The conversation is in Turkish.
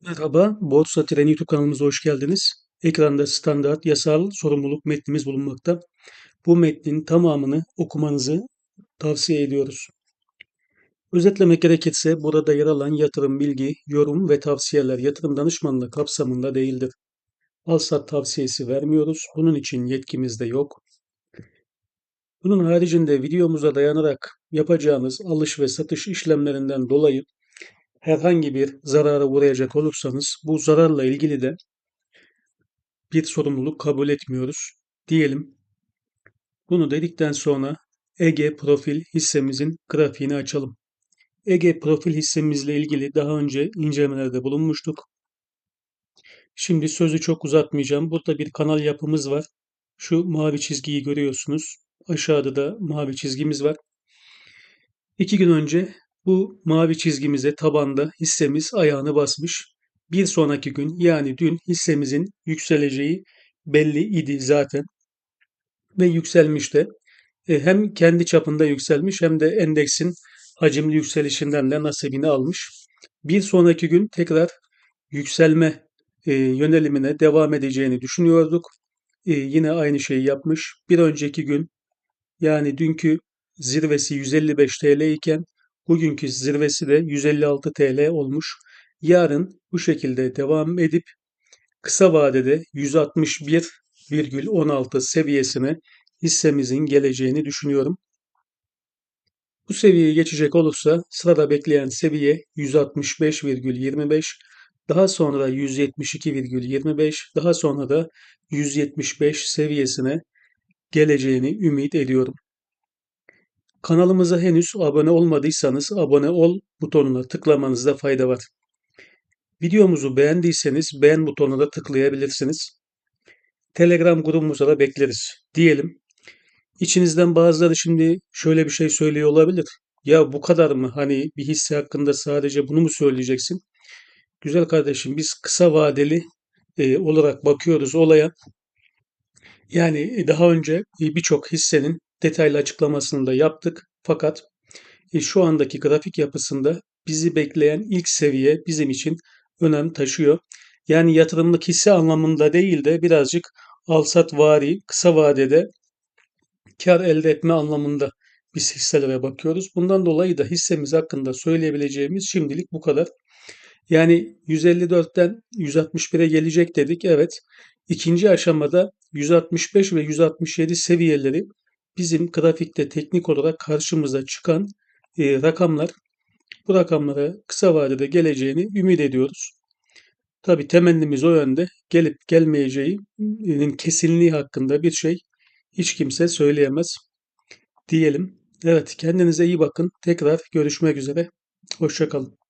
Merhaba, Borsa Treni YouTube kanalımıza hoş geldiniz. Ekranda standart yasal sorumluluk metnimiz bulunmakta. Bu metnin tamamını okumanızı tavsiye ediyoruz. Özetlemek gerekirse burada yer alan yatırım bilgi, yorum ve tavsiyeler yatırım danışmanlığı kapsamında değildir. Alsat tavsiyesi vermiyoruz. Bunun için yetkimiz de yok. Bunun haricinde videomuza dayanarak yapacağınız alış ve satış işlemlerinden dolayı herhangi bir zarara uğrayacak olursanız bu zararla ilgili de bir sorumluluk kabul etmiyoruz diyelim. Bunu dedikten sonra Ege Profil hissemizin grafiğini açalım. Ege Profil hissemizle ilgili daha önce incelemelerde bulunmuştuk. Şimdi sözü çok uzatmayacağım. Burada bir kanal yapımız var. Şu mavi çizgiyi görüyorsunuz. Aşağıda da mavi çizgimiz var. İki gün önce bu mavi çizgimize tabanda hissemiz ayağını basmış. Bir sonraki gün yani dün hissemizin yükseleceği belli idi zaten. Ve yükselmiş de hem kendi çapında yükselmiş hem de endeksin hacimli yükselişinden de nasibini almış. Bir sonraki gün tekrar yükselme e, yönelimine devam edeceğini düşünüyorduk. E, yine aynı şeyi yapmış. Bir önceki gün yani dünkü zirvesi 155 TL iken bugünkü zirvesi de 156 TL olmuş. Yarın bu şekilde devam edip kısa vadede 161,16 seviyesine hissemizin geleceğini düşünüyorum. Bu seviyeyi geçecek olursa sırada bekleyen seviye 165,25, daha sonra 172,25, daha sonra da 175 seviyesine geleceğini ümit ediyorum. Kanalımıza henüz abone olmadıysanız abone ol butonuna tıklamanızda fayda var. Videomuzu beğendiyseniz beğen butonuna da tıklayabilirsiniz. Telegram grubumuza da bekleriz diyelim. İçinizden bazıları şimdi şöyle bir şey söylüyor olabilir. Ya bu kadar mı? Hani bir hisse hakkında sadece bunu mu söyleyeceksin? Güzel kardeşim biz kısa vadeli e, olarak bakıyoruz olaya. Yani daha önce birçok hissenin detaylı açıklamasını da yaptık. Fakat e, şu andaki grafik yapısında bizi bekleyen ilk seviye bizim için önem taşıyor. Yani yatırımlık hisse anlamında değil de birazcık alsat vari kısa vadede kar elde etme anlamında biz hisselere bakıyoruz. Bundan dolayı da hissemiz hakkında söyleyebileceğimiz şimdilik bu kadar. Yani 154'ten 161'e gelecek dedik. Evet. İkinci aşamada 165 ve 167 seviyeleri bizim grafikte teknik olarak karşımıza çıkan e, rakamlar. Bu rakamlara kısa vadede geleceğini ümit ediyoruz. Tabi temennimiz o yönde. Gelip gelmeyeceğinin kesinliği hakkında bir şey hiç kimse söyleyemez diyelim. Evet kendinize iyi bakın. Tekrar görüşmek üzere. Hoşçakalın.